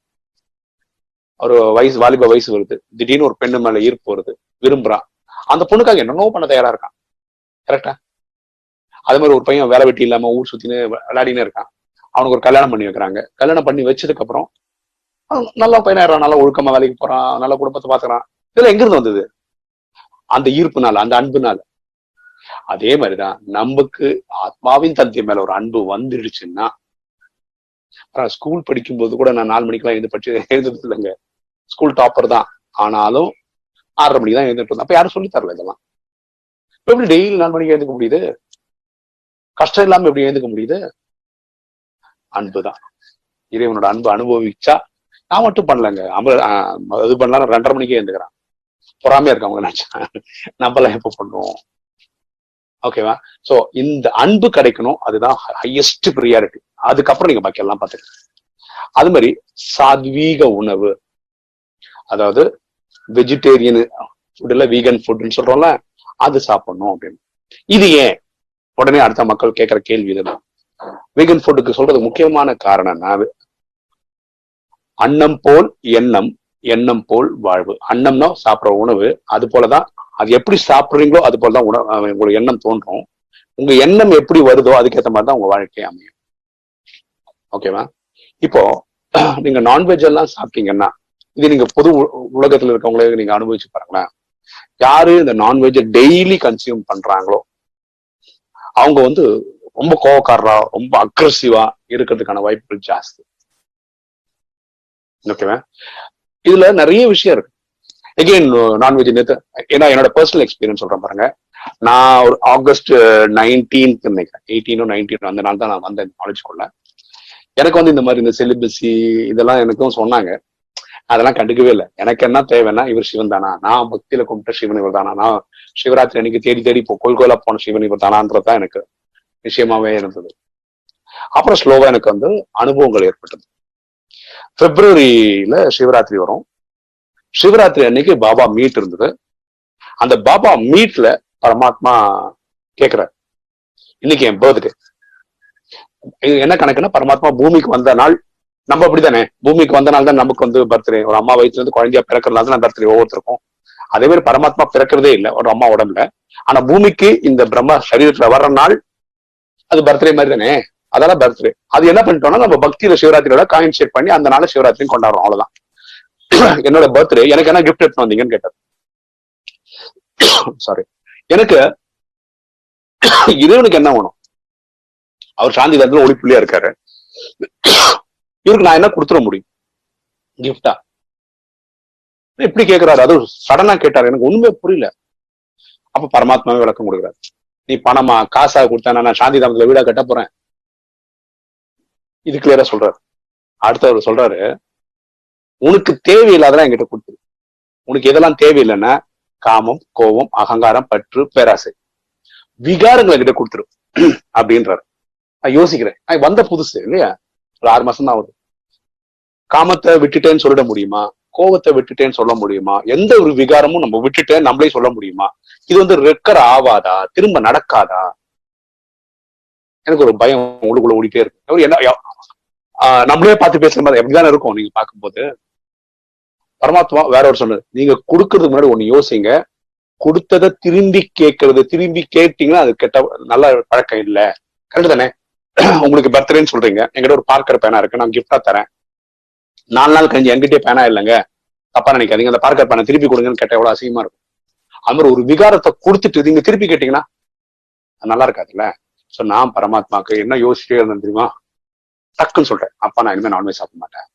ஒரு வயசு வாலிப வயசு வருது. திடீர்னு ஒரு பெண்ணு மேல ஈர்ப்பு வருது. விரும்புறான். அந்த பொண்ணுக்காக என்னென்னவோ பண்ண தயாரா இருக்கான். கரெக்டா அது மாதிரி ஒரு பையன் வேலை வெட்டி இல்லாம ஊர் சுத்தின்னு விளையாடினே இருக்கான். அவனுக்கு ஒரு கல்யாணம் பண்ணி வைக்கிறாங்க. கல்யாணம் பண்ணி வச்சதுக்கு அப்புறம் நல்ல நல்லா பையனாயிரம் நல்லா ஒழுக்கமா வேலைக்கு போறான். நல்ல குடும்பத்தை பாத்துக்கிறான். இதெல்லாம் எங்க இருந்து வந்தது? அந்த ஈர்ப்பு நாள் அந்த அன்பு நாள் அதே மாதிரிதான் நமக்கு ஆத்மாவின் தந்தை மேல ஒரு அன்பு வந்துடுச்சுன்னா ஸ்கூல் படிக்கும் போது கூட நான் நாலு மணிக்கெல்லாம் எழுந்து படிச்சு எழுதுறது இல்லைங்க. ஸ்கூல் டாப்பர் தான். ஆனாலும் ஆறரை மணிக்கு தான் எழுந்துட்டு இருந்தேன் அப்ப யாரும் சொல்லி தரல இதெல்லாம். இப்ப எப்படி டெய்லி நாலு மணிக்கு எழுந்துக்க முடியுது? கஷ்டம் இல்லாம எப்படி எழுந்துக்க முடியுது? அன்புதான். இறைவனோட அன்பு அனுபவிச்சா நான் மட்டும் பண்ணலங்க. அம்பது இது பண்ணலாம் ரெண்டரை மணிக்கே எழுந்துக்கிறான். பொறாமையா இருக்கவங்க நினைச்சா. நம்மளாம் எப்ப பண்ணுவோம்? ஓகேவா சோ இந்த அன்பு கிடைக்கணும். அதுதான் ஹையஸ்ட் ப்ரியாரிட்டி அதுக்கப்புறம் நீங்க பாக்கி எல்லாம் பாத்துக்கலாம் அது மாதிரி சாத்வீக உணவு. அதாவது வெஜிடேரியன் ஃபுட்ல வீகன் ஃபுட்னு சொல்றோம்ல அது சாப்பிடணும் அப்படின்னு. இது ஏன்? உடனே அடுத்த மக்கள் கேட்கிற கேள்வி இதுதான் வீகன் ஃபுட்டுக்கு சொல்றது முக்கியமான காரணம்னா அன்னம் போல் எண்ணம் எண்ணம் போல் வாழ்வு. அன்னம்னா சாப்பிட்ற உணவு அது போலதான் அது எப்படி சாப்பிடுறீங்களோ அது போலதான் உணவு உங்களுக்கு எண்ணம் தோன்றும். உங்க எண்ணம் எப்படி வருதோ அதுக்கேற்ற மாதிரி தான் உங்க வாழ்க்கை அமையும். ஓகேவா இப்போ நீங்க நான்வெஜ் எல்லாம் சாப்பிட்டீங்கன்னா இது நீங்க பொது உலகத்துல இருக்கவங்களே நீங்க அனுபவிச்சு பாருங்களேன். யாரு இந்த நான்வெஜ்ஜை டெய்லி கன்சியூம் பண்றாங்களோ அவங்க வந்து ரொம்ப கோவக்காரரா ரொம்ப அக்ரஸிவா இருக்கிறதுக்கான வாய்ப்புகள் ஜாஸ்தி. ஓகேவா இதுல நிறைய விஷயம் இருக்கு. எகெயின் நான்வெஜ் நேற்று ஏன்னா என்னோட பர்சனல் எக்ஸ்பீரியன்ஸ் சொல்றேன் பாருங்க. நான் ஒரு ஆகஸ்ட் நைன்டீன்த் uh, நினைக்கிறேன். எயிட்டீனோ நைன்டீன் அந்த நாள் தான் நான் வந்தேன் காலேஜ்குள்ள எனக்கு வந்து இந்த மாதிரி இந்த செலிபஸி இதெல்லாம் எனக்கும் சொன்னாங்க. அதெல்லாம் கண்டுக்கவே இல்லை. எனக்கு என்ன தேவைன்னா இவர் சிவன் தானா? நான் பக்தியில கும்பிட்ட சிவன் இவர் தானா? நான் சிவராத்திரி அன்னைக்கு தேடி தேடி இப்போ கோயில் கோயிலா போன சிவன் இவர் தானான்றது தான் எனக்கு விஷயமாவே இருந்தது. அப்புறம் ஸ்லோவா எனக்கு வந்து அனுபவங்கள் ஏற்பட்டது. பிப்ரவரியில சிவராத்திரி வரும். சிவராத்திரி அன்னைக்கு பாபா மீட் இருந்தது. அந்த பாபா மீட்ல பரமாத்மா கேக்குறார். இன்னைக்கு என் பர்த்டே என்ன கணக்குன்னா பரமாத்மா பூமிக்கு வந்த நாள். நம்ம அப்படித்தானே பூமிக்கு வந்த நாள் தான் நமக்கு வந்து பர்த்டே ஒரு அம்மா வயிற்றுல இருந்து குழந்தையா பிறக்கிறதுனால தான் பர்த்டே ஒவ்வொருத்தருக்கும். அதே மாதிரி பரமாத்மா பிறக்கிறதே இல்லை ஒரு அம்மா உடம்புல. ஆனா பூமிக்கு இந்த பிரம்ம சரீரத்துல வர்ற நாள் அது பர்த்டே மாதிரி தானே? அதெல்லாம் பர்த்டே அது என்ன பண்ணிட்டோம்னா நம்ம பக்தியில சிவராத்திரியோட காயின்சேட் பண்ணி அந்த நாள் சிவராத்திரியும் கொண்டாடுறோம் அவ்வளவுதான். என்னோட பர்த்டே எனக்கு என்ன கிஃப்ட் எடுத்து வந்தீங்கன்னு கேட்டார். சாரி எனக்கு இறைவனுக்கு என்ன வேணும்? அவர் சாந்தி தரத்துல ஒளிப்புள்ளியா இருக்காரு. இவருக்கு நான் என்ன கொடுத்துட முடியும்? கிஃப்டா எப்படி கேட்கிறாரு அது சடனா கேட்டாரு. எனக்கு ஒண்ணுமே புரியல. அப்ப பரமாத்மாவே விளக்கம் கொடுக்குறாரு. நீ பணமா காசா கொடுத்தா நான் சாந்தி தாமத்துல வீடா கட்ட போறேன். இது கிளியரா சொல்றாரு. அடுத்தவர் சொல்றாரு உனக்கு தேவையில்லாதெல்லாம் என்கிட்ட கொடுத்துரு. உனக்கு எதெல்லாம் தேவையில்லைன்னா காமம் கோபம் அகங்காரம் பற்று பேராசை. விகாரங்களை என்கிட்ட கொடுத்துரு. அப்படின்றாரு. நான் யோசிக்கிறேன். வந்த புதுசு இல்லையா? ஒரு ஆறு மாசம் தான் ஆகுது. காமத்தை விட்டுட்டேன்னு சொல்லிட முடியுமா? கோபத்தை விட்டுட்டேன்னு சொல்ல முடியுமா? எந்த ஒரு விகாரமும் நம்ம விட்டுட்டேன் நம்மளே சொல்ல முடியுமா? இது வந்து ரெக்கர் ஆவாதா? திரும்ப நடக்காதா? எனக்கு ஒரு பயம் உங்களுக்குள்ள ஓடிட்டே இருக்கு. என்ன நம்மளே பார்த்து பேசுற மாதிரி எப்படிதானே இருக்கும் நீங்க பார்க்கும்போது? பரமாத்மா வேற ஒரு சொன்னது நீங்க கொடுக்கறதுக்கு முன்னாடி ஒண்ணு யோசிங்க. கொடுத்ததை திரும்பி கேட்கறது திரும்பி கேட்டீங்கன்னா அது கெட்ட நல்ல பழக்கம் இல்ல. கரெக்ட் தானே? உங்களுக்கு பர்த்டேன்னு சொல்றீங்க. எங்கிட்ட ஒரு பார்க்கர் பேனா இருக்கு. நான் கிஃப்டா தரேன். நாலு நாள் கழிஞ்சு என்கிட்டயே பேனா இல்லைங்க. தப்பா நினைக்காதீங்க. அந்த பார்க்கர் பேனை திருப்பி கொடுங்கன்னு கேட்ட எவ்வளவு அசிங்கமா இருக்கும். அது மாதிரி ஒரு விகாரத்தை கொடுத்துட்டு நீங்க திருப்பி கேட்டீங்கன்னா நல்லா இருக்காதுல்ல? சோ நான் பரமாத்மாக்கு என்ன யோசிச்சுட்டே இருந்தேன் தெரியுமா? டக்குன்னு சொல்றேன். அப்பா நான் இனிமே நான்வெஜ் சாப்பிட மாட்டேன்.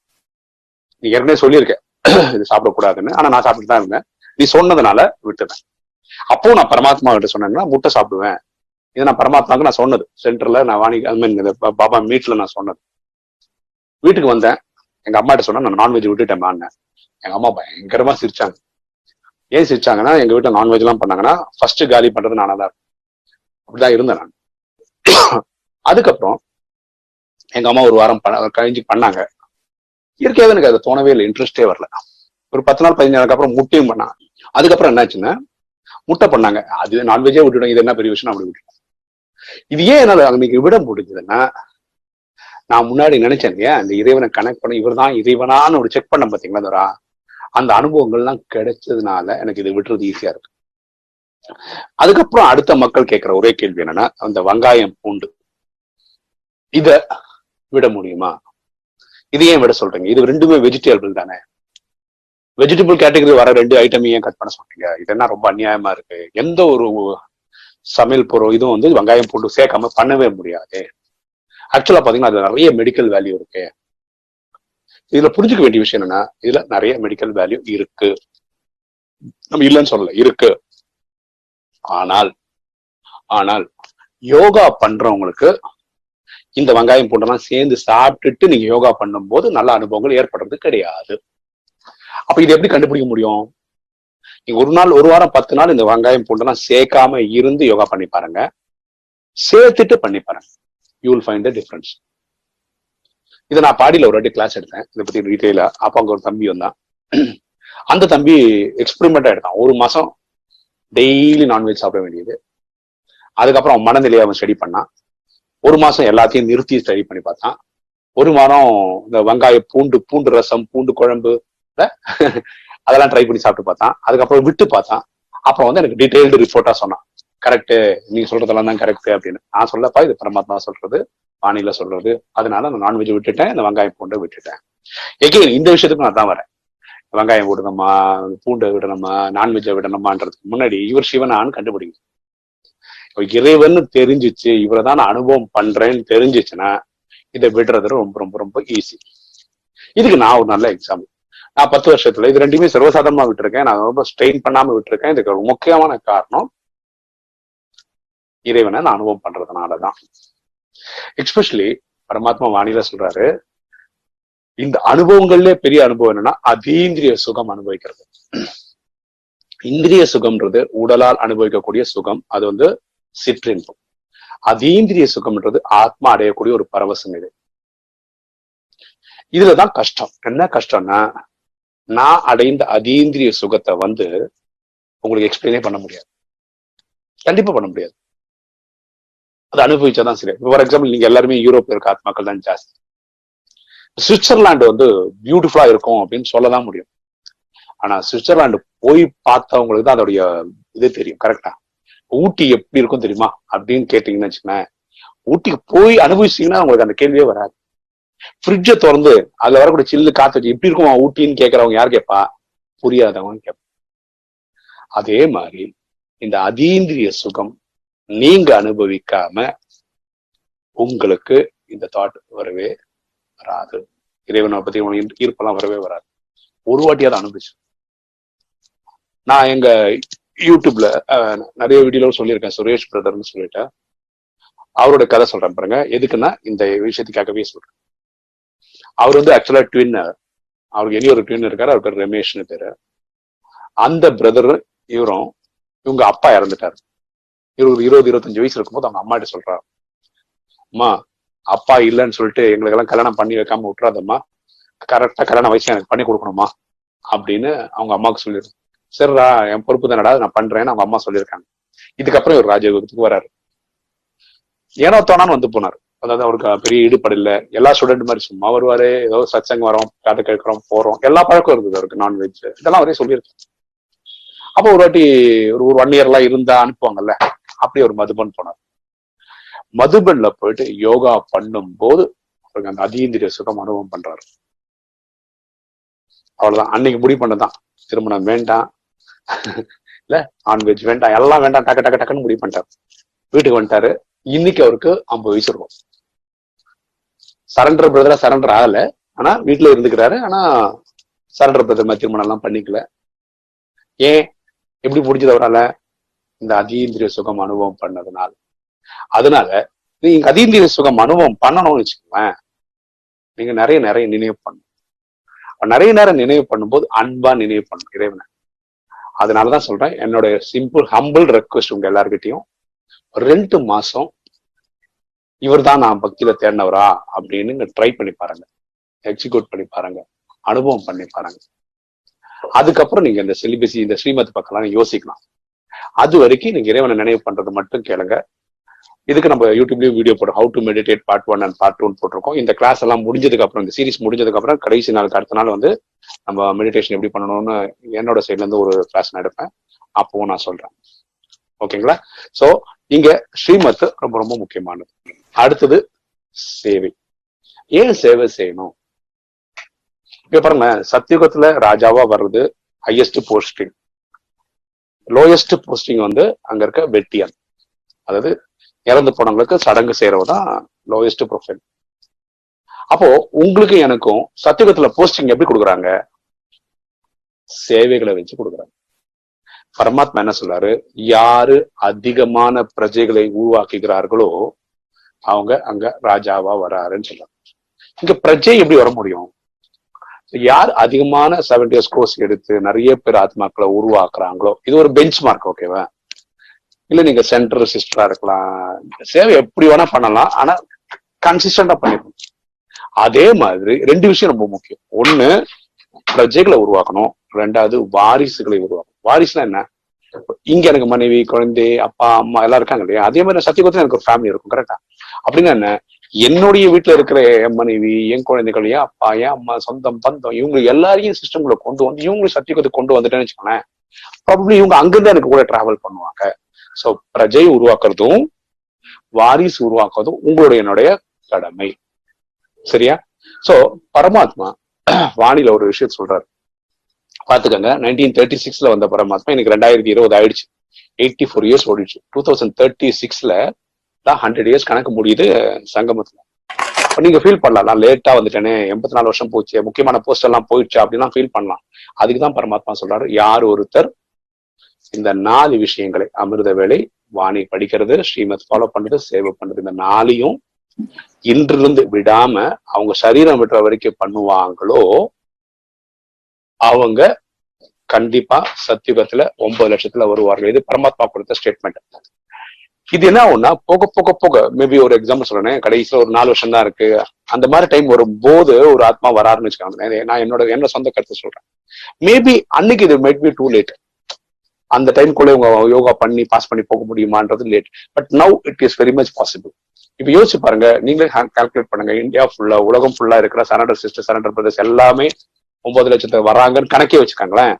நீ ஏற்கனவே சொல்லியிருக்கேன் இது சாப்பிடக்கூடாதுன்னு. ஆனா நான் சாப்பிட்டு தான் இருந்தேன். நீ சொன்னதுனால விட்டுவேன் அப்போ நான் பரமாத்மா கிட்ட சொன்னேன்னா முட்டை சாப்பிடுவேன். இது நான் பரமாத்மாவுக்கு நான் சொன்னது. சென்டர்ல நான் வாணி ஐ மீன் பாபா மீட்ல நான் சொன்னது. வீட்டுக்கு வந்தேன். எங்க அம்மா கிட்ட சொன்னா நான் நான்வெஜ் விட்டுட்டேன் எங்க அம்மா பயங்கரமா சிரிச்சாங்க. ஏன் சிரிச்சாங்கன்னா எங்க வீட்டுல நான்வெஜ் எல்லாம் பண்ணாங்கன்னா ஃபர்ஸ்ட் காலி பண்றது நானா தான் அப்படிதான் இருந்தேன் நான். அதுக்கப்புறம் எங்க அம்மா ஒரு வாரம் கழிஞ்சு பண்ணாங்க. இயற்கையாவே எனக்கு அது தோணவே இல்லை இன்ட்ரெஸ்டே வரல. ஒரு பத்து நாள் பதினஞ்சு நாளுக்கு அப்புறம் முட்டையும் பண்ணாங்க. அதுக்கப்புறம் என்னாச்சுன்னா முட்டை பண்ணாங்க. அது நான்வெஜ்ஜே விட்டுடும் இது என்ன பெரிய விஷயம் அப்படி விட்டுடும் இது ஏன் என்னால அன்னைக்கு விட முடிஞ்சதுன்னா நான் முன்னாடி நினைச்சேன் இல்லையா அந்த இறைவனை கனெக்ட் பண்ண இவர் தான் இறைவனான்னு ஒரு செக் பண்ண பாத்தீங்களா தோரா அந்த அனுபவங்கள்லாம் கிடைச்சதுனால எனக்கு இது விடுறது ஈஸியா இருக்கு. அதுக்கப்புறம் அடுத்த மக்கள் கேட்கிற ஒரே கேள்வி என்னன்னா அந்த வெங்காயம் பூண்டு. இத விட முடியுமா? இது ஏன் விட சொல்றீங்க? இது ரெண்டுமே வெஜிடேபிள் தானே? வெஜிடபிள் கேட்டகரி வர ரெண்டு ஐட்டம் ஏன் கட் பண்ண சொல்றீங்க? இது ரொம்ப அநியாயமா இருக்கு? எந்த ஒரு சமையல் பொருள் இதுவும் வந்து வெங்காயம் போட்டு சேர்க்காம பண்ணவே முடியாது. ஆக்சுவலா பாத்தீங்கன்னா அதுல நிறைய மெடிக்கல் வேல்யூ இருக்கு. இதுல புரிஞ்சுக்க வேண்டிய விஷயம் என்னன்னா இதுல நிறைய மெடிக்கல் வேல்யூ இருக்கு. நம்ம இல்லைன்னு சொல்லல இருக்கு. ஆனால் ஆனால் யோகா பண்றவங்களுக்கு இந்த வெங்காயம் பூண்டெல்லாம் சேர்ந்து சாப்பிட்டுட்டு நீங்க யோகா பண்ணும்போது நல்ல அனுபவங்கள் ஏற்படுறது கிடையாது. அப்ப இது எப்படி கண்டுபிடிக்க முடியும்? நீங்க ஒரு நாள் ஒரு வாரம் பத்து நாள் இந்த வெங்காயம் பூண்டெல்லாம் சேர்க்காம இருந்து யோகா பண்ணி பாருங்க. சேர்த்துட்டு பண்ணி பாருங்க. You will find the difference இதை நான் பாடியில் ஒரு வாட்டி கிளாஸ் எடுத்தேன். இதை பத்தி டீட்டெயிலா அப்போ அங்க ஒரு தம்பி வந்தான். அந்த தம்பி எக்ஸ்பெரிமெண்டா எடுத்தான். ஒரு மாசம் டெய்லி நான்வெஜ் சாப்பிட வேண்டியது. அதுக்கப்புறம் அவன் மனநிலையை அவன் ஸ்டடி பண்ணான். ஒரு மாசம் எல்லாத்தையும் நிறுத்தி ஸ்டடி பண்ணி பார்த்தான். ஒரு வாரம் இந்த வெங்காய பூண்டு பூண்டு ரசம் பூண்டு குழம்பு அதெல்லாம் ட்ரை பண்ணி சாப்பிட்டு பார்த்தான். அதுக்கப்புறம் விட்டு பார்த்தான். அப்புறம் வந்து எனக்கு டீட்டெயில்டு ரிப்போர்ட்டா சொன்னான். கரெக்ட் நீங்க சொல்றதெல்லாம் தான் கரெக்ட் அப்படின்னு. நான் சொல்லப்பா இது பரமாத்மா சொல்றது வானில சொல்றது. அதனால நான் நான்வெஜ் விட்டுட்டேன் இந்த வெங்காயம் பூண்டை விட்டுட்டேன். எகெயின் இந்த விஷயத்துக்கு நான் தான் வரேன். வெங்காயம் விடணுமா பூண்டை விடணுமா நான்வெஜ்ஜை விடணுமான்றதுக்கு முன்னாடி இவர் சிவனான்னு கண்டுபிடிங்க. இறைவன் தெரிஞ்சிச்சு இவரை தான் நான் அனுபவம் பண்றேன்னு தெரிஞ்சிச்சுன்னா இதை விடுறது ரொம்ப ரொம்ப ரொம்ப ஈஸி இதுக்கு நான் ஒரு நல்ல எக்ஸாம்பிள் நான் பத்து வருஷத்துல இது ரெண்டுமே சர்வசாதாரணமா விட்டுருக்கேன். நான் ரொம்ப ஸ்ட்ரெயின் பண்ணாம விட்டுருக்கேன். இதுக்கு ஒரு முக்கியமான காரணம் இறைவனை நான் அனுபவம் பண்றதுனாலதான். எக்ஸ்பெஷலி பரமாத்மா வாணியில சொல்றாரு இந்த அனுபவங்கள்லயே பெரிய அனுபவம் என்னன்னா அதீந்திரிய சுகம் அனுபவிக்கிறது. இந்திரிய சுகம்ன்றது உடலால் அனுபவிக்கக்கூடிய சுகம். அது வந்து சிற்றின்பம். அதீந்திரிய சுகம்ன்றது ஆத்மா அடையக்கூடிய ஒரு பரவசம் இது. இதுலதான் கஷ்டம். என்ன கஷ்டம்னா நான் அடைந்த அதீந்திரிய சுகத்தை வந்து உங்களுக்கு எக்ஸ்பிளைனே பண்ண முடியாது. கண்டிப்பா பண்ண முடியாது. அது அனுபவிச்சாதான் சரி. ஃபார் எக்ஸாம்பிள் நீங்க எல்லாருமே யூரோப்ல இருக்க ஆத்மாக்கள் தான் ஜாஸ்தி. சுவிட்சர்லாந்து வந்து பியூட்டிஃபுல்லா இருக்கும் அப்படின்னு சொல்லதான் முடியும். ஆனா சுவிட்சர்லாந்து போய் பார்த்தவங்களுக்கு தான் அதோடைய இது தெரியும். கரெக்டா ஊட்டி எப்படி இருக்கும் தெரியுமா? அப்படின்னு கேட்டீங்கன்னு வச்சுக்கோங்க ஊட்டிக்கு போய் அனுபவிச்சீங்கன்னா உங்களுக்கு அந்த கேள்வியே வராது. ஃப்ரிட்ஜை திறந்து அதுல வரக்கூடிய சில்லு காத்து வச்சு எப்படி இருக்கும் ஊட்டின்னு கேட்கறவங்க யார் கேட்பா? புரியாதவங்க கேட்பா. அதே மாதிரி இந்த அதீந்திரிய சுகம் நீங்க அனுபவிக்காம உங்களுக்கு இந்த தாட் வரவே வராது. இறைவனை பத்தி உங்களுக்கு ஈர்ப்பெல்லாம் வரவே வராது. ஒரு வாட்டியாவது அனுபவிச்சு நான் எங்க யூடியூப்ல நிறைய வீடியோல சொல்லியிருக்கேன். சுரேஷ் பிரதர்னு சொல்லிட்டு. அவரோட கதை சொல்றேன் பாருங்க. எதுக்குன்னா இந்த விஷயத்துக்காகவே சொல்றேன். அவர் வந்து ஆக்சுவலா ட்வின் அவருக்கு இனி ஒரு ட்வின் இருக்காரு. அவர் பேர் ரமேஷ்னு பேரு. அந்த பிரதர் இவரும் இவங்க அப்பா இறந்துட்டாரு. இவருக்கு இருபது இருபத்தஞ்சு வயசு இருக்கும்போது அவங்க அம்மாட்ட சொல்றாரு. அம்மா அப்பா இல்லைன்னு சொல்லிட்டு எங்களுக்கெல்லாம் கல்யாணம் பண்ணி வைக்காம விட்டுறாதம்மா. கரெக்டா கல்யாண வயசு எனக்கு பண்ணி கொடுக்கணுமா? அப்படின்னு அவங்க அம்மாவுக்கு சொல்லிடுறோம் சரிடா என் பொறுப்பு தானடா நான் பண்றேன்னு அவங்க அம்மா சொல்லியிருக்காங்க. இதுக்கப்புறம் இவர் ராஜயோகத்துக்கு வராரு. ஏனோ தோணான்னு வந்து போனார். அதாவது அவருக்கு பெரிய ஈடுபாடு இல்லை. எல்லா ஸ்டூடெண்ட் மாதிரி சும்மா வருவாரு. ஏதோ சச்சங்க வரோம் காட்டு கேட்கிறோம் போறோம். எல்லா பழக்கம் இருந்தது அவருக்கு நான்வெஜ் இதெல்லாம் அவரே சொல்லியிருக்கேன் அப்போ ஒரு வாட்டி ஒரு ஒரு ஒன் இயர் எல்லாம் இருந்தா அனுப்புவாங்கல்ல அப்படி ஒரு மதுபன் போனார். மதுபன்ல போயிட்டு யோகா பண்ணும் போது அவருக்கு அந்த அதீந்திரிய சுகம் அனுபவம் பண்றாரு. அவ்வளவுதான். அன்னைக்கு முடிவு பண்ணதான் திருமணம் வேண்டாம். இல்ல நான்வெஜ் வேண்டாம் எல்லாம் வேண்டாம் டக்கு டக்கு டக்குன்னு முடிவு பண்ணிட்டாரு. வீட்டுக்கு வந்துட்டாரு. இன்னைக்கு அவருக்கு ஐம்பது வயசு இருக்கும். சரண்டர் பிரதரா சரண்டர் ஆகல. ஆனா வீட்டுல இருந்துக்கிறாரு. ஆனா சரண்டர் பிரதர் மாதிரி திருமணம் எல்லாம் பண்ணிக்கல. ஏன்? எப்படி முடிஞ்சது அவரால? இந்த அதீந்திரிய சுகம் அனுபவம் பண்ணதுனால. அதனால நீங்க அதீந்திரிய சுகம் அனுபவம் பண்ணணும்னு வச்சுக்கோங்களேன். நீங்க நிறைய நிறைய நினைவு பண்ணணும். நிறைய நேரம் நினைவு பண்ணும்போது அன்பா நினைவு பண்ணணும் இறைவனை. அதனாலதான் சொல்றேன் என்னோட சிம்பிள் ஹம்பிள் ரெக்வஸ்ட் உங்க எல்லாருக்கிட்டையும் ரெண்டு மாசம் இவர் தான் நான் பக்தியில தேடினவரா அப்படின்னு ட்ரை பண்ணி பாருங்க. எக்ஸிக்யூட் பண்ணி பாருங்க. அனுபவம் பண்ணி பாருங்க. அதுக்கப்புறம் நீங்க இந்த செலிபஸி இந்த ஸ்ரீமத் பக்கம்லாம் யோசிக்கலாம். அது வரைக்கும் நீங்க இறைவனை நினைவு பண்றது மட்டும் கேளுங்க. இதுக்கு நம்ம யூடியூப்லயும் வீடியோ போடுறோம். How to meditate part one and part two போட்டிருக்கோம். இந்த கிளாஸ் எல்லாம் முடிஞ்சதுக்கு அப்புறம் இந்த சீரிஸ் முடிஞ்சதுக்கு அப்புறம் கடைசி நாளுக்கு அடுத்த நாள் வந்து நம்ம மெடிடேஷன் எப்படி பண்ணணும்னு என்னோட சைட்ல இருந்து ஒரு கிளாஸ் நடப்பேன் அப்பவும் நான் சொல்றேன். ஓகேங்களா சோ இங்க ஸ்ரீமத் ரொம்ப ரொம்ப முக்கியமானது. அடுத்தது சேவை. ஏன் சேவை செய்யணும்? இப்ப பாருங்க சத்தியுகத்துல ராஜாவா வர்றது ஹையஸ்ட் போஸ்டிங் லோயஸ்ட் போஸ்டிங் வந்து அங்க இருக்க வெட்டியன். அதாவது இறந்து போனவங்களுக்கு சடங்கு செய்யறவ தான் லோயஸ்ட் ப்ரொஃபைல் அப்போ உங்களுக்கு எனக்கும் சத்தியத்துல போஸ்டிங் எப்படி கொடுக்குறாங்க? சேவைகளை வச்சு கொடுக்குறாங்க. பரமாத்மா என்ன சொல்றாரு? யாரு அதிகமான பிரஜைகளை உருவாக்குகிறார்களோ அவங்க அங்க ராஜாவா வராருன்னு சொல்றாங்க இங்க பிரஜை எப்படி வர முடியும்? யார் அதிகமான செவன்டி இயர்ஸ் கோர்ஸ் எடுத்து நிறைய பேர் ஆத்மாக்களை உருவாக்குறாங்களோ இது ஒரு பெஞ்ச் மார்க் ஓகேவா இல்ல நீங்க சென்டர் சிஸ்டரா இருக்கலாம். சேவை எப்படி வேணா பண்ணலாம். ஆனா கன்சிஸ்டண்டா பண்ணிக்கணும். அதே மாதிரி ரெண்டு விஷயம் ரொம்ப முக்கியம். ஒண்ணு பிரஜைகளை உருவாக்கணும். ரெண்டாவது வாரிசுகளை உருவாக்கணும். வாரிசுனா என்ன? இங்க எனக்கு மனைவி குழந்தை அப்பா அம்மா எல்லாம் இருக்காங்க இல்லையா? அதே மாதிரி சத்தியகுத்துல எனக்கு ஒரு ஃபேமிலி இருக்கும் கரெக்டா அப்படின்னா என்ன? என்னுடைய வீட்டுல இருக்கிற என் மனைவி என் குழந்தைகள் என் அப்பா என் அம்மா சொந்தம் பந்தம் இவங்க எல்லாரையும் சிஸ்டம்ல கொண்டு வந்து இவங்களும் சத்தியகுத்தை கொண்டு வந்துட்டேன்னு வச்சுக்கோங்களேன். ப்ராபப்ளி இவங்க அங்கிருந்து எனக்கு கூட டிராவல் பண்ணுவாங்க. சோ பிரஜை உருவாக்குறதும் வாரிசு உருவாக்குறதும் உங்களுடைய என்னுடைய கடமை. சரியா? சோ பரமாத்மா வாணியில ஒரு விஷயம் சொல்றாரு. பாத்துக்கங்க நைன்டீன் தேர்ட்டி சிக்ஸ்ல வந்த பரமாத்மா எனக்கு ரெண்டாயிரத்தி இருபது ஆயிடுச்சு. எயிட்டி ஃபோர் இயர்ஸ் ஓடிடுச்சு. டூ தௌசண்ட் தேர்ட்டி சிக்ஸ்ல தான் ஹண்ட்ரட் இயர்ஸ் கணக்கு முடியுது சங்கமத்துல. இப்போ நீங்க ஃபீல் பண்ணலாம் நான் லேட்டா வந்துட்டேனே எண்பத்தி நாலு வருஷம் போச்சு முக்கியமான போஸ்ட் எல்லாம் போயிடுச்சு அப்படின்னா ஃபீல் பண்ணலாம். அதுக்குதான் பரமாத்மா சொல்றாரு யார் ஒருத்தர் இந்த நாலு விஷயங்களை அமிர்த வேலை வாணி படிக்கிறது ஸ்ரீமத் ஃபாலோ பண்றது சேவை பண்றது இந்த நாளையும் இன்றிருந்து விடாம அவங்க சரீரம் விட்டுற வரைக்கும் பண்ணுவாங்களோ அவங்க கண்டிப்பா சத்தியுகத்துல ஒன்பது லட்சத்துல வருவார்கள். இது பரமாத்மா கொடுத்த ஸ்டேட்மெண்ட் இது என்ன ஆகும்னா போக போக போக மேபி ஒரு எக்ஸாம்பிள் சொல்றேன் கடைசியில ஒரு நாலு வருஷம் தான் இருக்கு. அந்த மாதிரி டைம் வரும்போது ஒரு ஆத்மா வராருன்னு வச்சுக்காங்க நான் என்னோட என்னோட சொந்த கருத்து சொல்றேன். மேபி அன்னைக்கு இது மேட் பி டூ லேட் அந்த டைம்குள்ளே உங்க யோகா பண்ணி பாஸ் பண்ணி போக முடியுமான்றது late but now it is very much possible இப்ப யோசிச்சு பாருங்க நீங்களே கால்குலேட் பண்ணுங்க. இந்தியா ஃபுல்லா உலகம் ஃபுல்லா இருக்கிற சரண்டர் சிஸ்டர் சரண்டர் பிரதர்ஸ் எல்லாமே ஒன்பது லட்சத்தை வராங்கன்னு கணக்கே வச்சுக்காங்களேன்.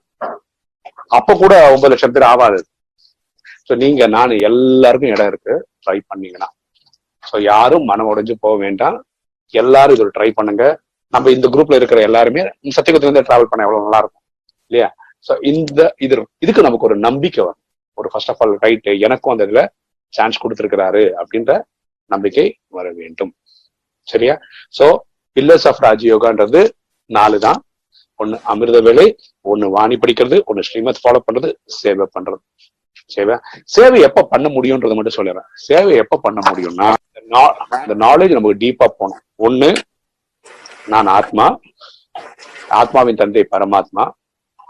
அப்ப கூட ஒன்பது லட்சம் பேர் ஆகாது. ஸோ நீங்க நான் எல்லாருக்கும் இடம் இருக்கு. ட்ரை பண்ணீங்கன்னா. ஸோ யாரும் மனம் உடைஞ்சு போக வேண்டாம். எல்லாரும் இதில் ட்ரை பண்ணுங்க. நம்ம இந்த குரூப்ல இருக்கிற எல்லாருமே சத்தியகுத்துல இருந்து டிராவல் பண்ண எவ்வளவு நல்லா இருக்கும். இல்லையா? ஸோ இந்த இது இதுக்கு நமக்கு ஒரு நம்பிக்கை வரும். ஒரு ஃபர்ஸ்ட் ஆஃப் ஆல் ரைட் எனக்கும் அந்த இதுல சான்ஸ் கொடுத்துருக்கிறாரு அப்படின்ற நம்பிக்கை வர வேண்டும். சரியா? சோ பில்லர்ஸ் ஆஃப் ராஜயோகான்றது நாலு தான் ஒன்னு அமிர்த வேலை ஒன்னு வாணி படிக்கிறது ஒன்னு ஸ்ரீமத் ஃபாலோ பண்றது சேவை பண்றது. சேவை சேவை எப்ப பண்ண முடியும்ன்றத மட்டும் சொல்லிடுறேன். சேவை எப்ப பண்ண முடியும்னா இந்த நாலேஜ் நமக்கு டீப்பா போகணும். ஒன்னு நான் ஆத்மா. ஆத்மாவின் தந்தை பரமாத்மா.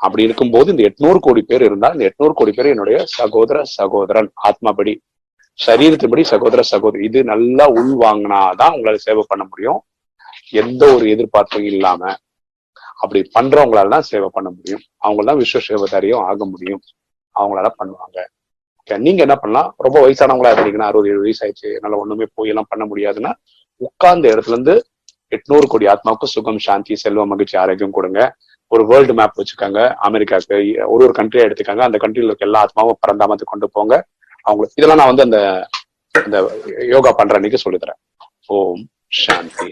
அப்படி இருக்கும்போது இந்த எட்நூறு கோடி பேர் இருந்தால் இந்த எட்நூறு கோடி பேர் என்னுடைய சகோதர சகோதரன் ஆத்மாபடி சரீரத்தின்படி சகோதர சகோதரி. இது நல்லா உள்வாங்கினாதான் உங்களால சேவை பண்ண முடியும். எந்த ஒரு எதிர்பார்ப்பும் இல்லாம அப்படி பண்றவங்களால தான் சேவை பண்ண முடியும். அவங்க தான் விஸ்வ சேவதாரியும் ஆக முடியும். அவங்களால பண்ணுவாங்க. நீங்க என்ன பண்ணலாம்? ரொம்ப வயசானவங்களா இருந்தீங்கன்னா அறுபது ஏழு வயசு ஆயிடுச்சு. என்னால ஒண்ணுமே போய் எல்லாம் பண்ண முடியாதுன்னா உட்கார்ந்த இடத்துல இருந்து எட்நூறு கோடி ஆத்மாவுக்கு சுகம் சாந்தி செல்வம் மகிழ்ச்சி ஆரோக்கியம் கொடுங்க. ஒரு வேர்ல்டு மேப் வச்சுக்காங்க அமெரிக்காவுக்கு ஒரு ஒரு கண்ட்ரியா எடுத்துக்காங்க. அந்த கண்ட்ரில இருக்க எல்லா ஆத்மாவும் பரந்தாமத்து கொண்டு போங்க. அவங்க இதெல்லாம் நான் வந்து அந்த அந்த யோகா பண்ற அன்னைக்கு சொல்லித்தரேன். ஓம் சாந்தி.